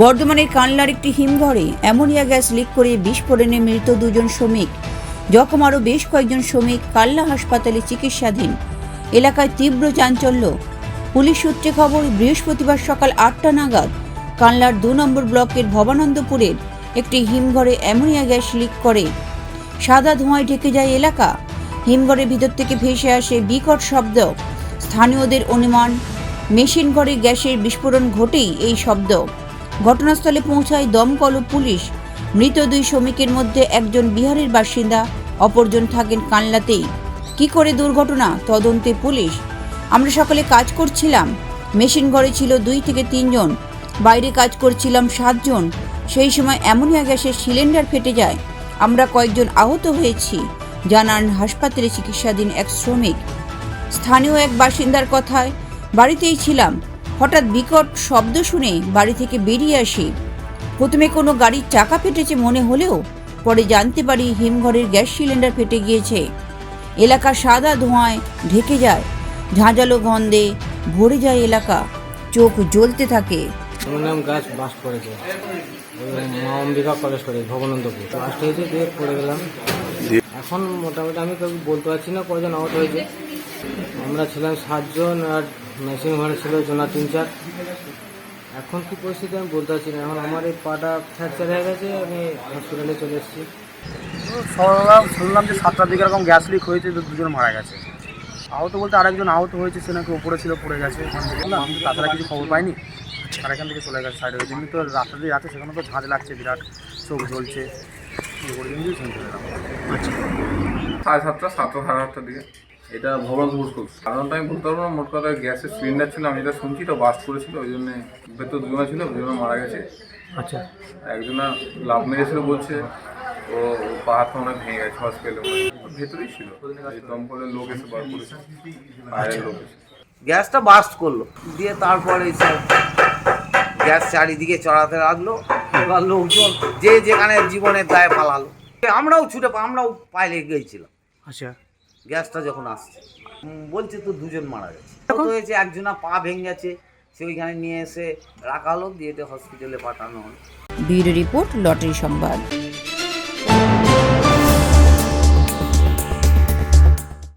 বর্ধমানের কানলার একটি হিমঘরে অ্যামোনিয়া গ্যাস লিক করে বিস্ফোরণে মৃত দুজন শ্রমিক। জখম আরও বেশ কয়েকজন শ্রমিক কাল্লা হাসপাতালে চিকিৎসাধীন। এলাকায় তীব্র চাঞ্চল্য। পুলিশ সূত্রে খবর, বৃহস্পতিবার সকাল আটটা নাগাদ কানলার দু নম্বর ব্লকের ভবানন্দপুরের একটি হিমঘরে অ্যামোনিয়া গ্যাস লিক করে। সাদা ধোঁয়ায় ঢেকে যায় এলাকা। হিমঘরের ভিতর থেকে ভেসে আসে বিকট শব্দ। স্থানীয়দের অনুমান মেশিন ঘরে গ্যাসের বিস্ফোরণ ঘটেই এই শব্দ। ঘটনাস্থলে পৌঁছায় দমকল ও পুলিশ। মৃত দুই শ্রমিকের মধ্যে একজন বিহারের বাসিন্দা, অপরজন থাকেন কানলাতেই। কি করে দুর্ঘটনা? তদন্তে পুলিশ। আমরা সকালে কাজ করছিলাম। মেশিন ঘরে ছিল দুই থেকে তিনজন। বাইরে কাজ করছিলাম সাতজন। সেই সময় অ্যামোনিয়া গ্যাসের সিলিন্ডার ফেটে যায়। আমরা কয়েকজন আহত হয়েছি, জানান হাসপাতালে চিকিৎসাধীন এক শ্রমিক। স্থানীয় এক বাসিন্দার কথায়, বাড়িতেই ছিলাম। হঠাৎ বিকট শব্দ শুনে বাড়ি থেকে বেরিয়ে আসি। প্রথমে কোনো গাড়ির চাকা ফেটেছে মনে হলেও পরে জানতে পারি হিমঘরের গ্যাস সিলিন্ডার ফেটে গিয়েছে। এলাকা সাদা ধোঁয়ায় ঢেকে যায়। ঝাঁঝালো গন্ধে ভরে যায় এলাকা। চোখ জ্বলতে থাকে। শুনলাম গাছ বাস্ট করেছে মা অম্বিকা কলেজ করে হয়েছে দিয়ে পড়ে গেলাম। এখন মোটামুটি আমি বলতে পারছি না কজন আহত হয়েছে। আমরা ছিলাম সাতজন আর মেশিন ঘরে ছিল জনা তিন চার। এখন কি পরিস্থিতি আমি বলতে পারছি না। এখন আমার এই পাটা ফ্র্যাকচার হয়ে গেছে আমি হসপিটালে চলে এসেছি। শুনলাম শুনলাম যে সাতটার দিকে এরকম গ্যাস লিক হয়েছে তো দুজন মারা গেছে। আহত বলতে আরেকজন আহত হয়েছে সে নাকি উপরে ছিল পড়ে গেছে। এখান থেকে না আমি তাছাড়া কিছু খবর পাইনি। আর এখান থেকে চলে গেছে সাইডে যেমনি তো রাস্তা দিয়ে যাচ্ছে সেখানে তো ঝাঁজ লাগছে বিরাট চোখ জ্বলছে। শুনতে পেলাম সাড়ে সাতটা সাতটা সাড়ে আটটার দিকে। এটা ভবনপুর স্কুল কারণটা আমি বলতে পারব না মোট কথা গ্যাসের সিলিন্ডার ছিল আমি যেটা শুনছি তো বাস্ট করেছিল ওই জন্য ভেতর দুজনা ছিল দুজনা মারা গেছে। আচ্ছা। একজনা লাভ মেরেছিল বলছে ও ও পা হাত অনেক ভেঙে গেছে হসপিটালে ভেতরেই ছিল দমকলের লোক এসে বার করেছে বাইরের লোক এসে। গ্যাসটা বাস্ট করল দিয়ে তারপরে গ্যাস চারিদিকে চড়াতে লাগল এবার লোকজন যে যেখানে জীবনের দায় পালালো। আমরাও ছুটে আমরাও পাইলে গিয়েছিলাম আচ্ছা। গ্যাসটা যখন আসছে। উম, বলছে তো দুজন মারা গেছে। তখন? হয়েছে? একজনা পা ভেঙে গেছে সে ওইখানে নিয়ে এসে রাখা হলো দিয়ে হসপিটালে পাঠানো হলো। ব্যুরো রিপোর্ট লটারি সংবাদ।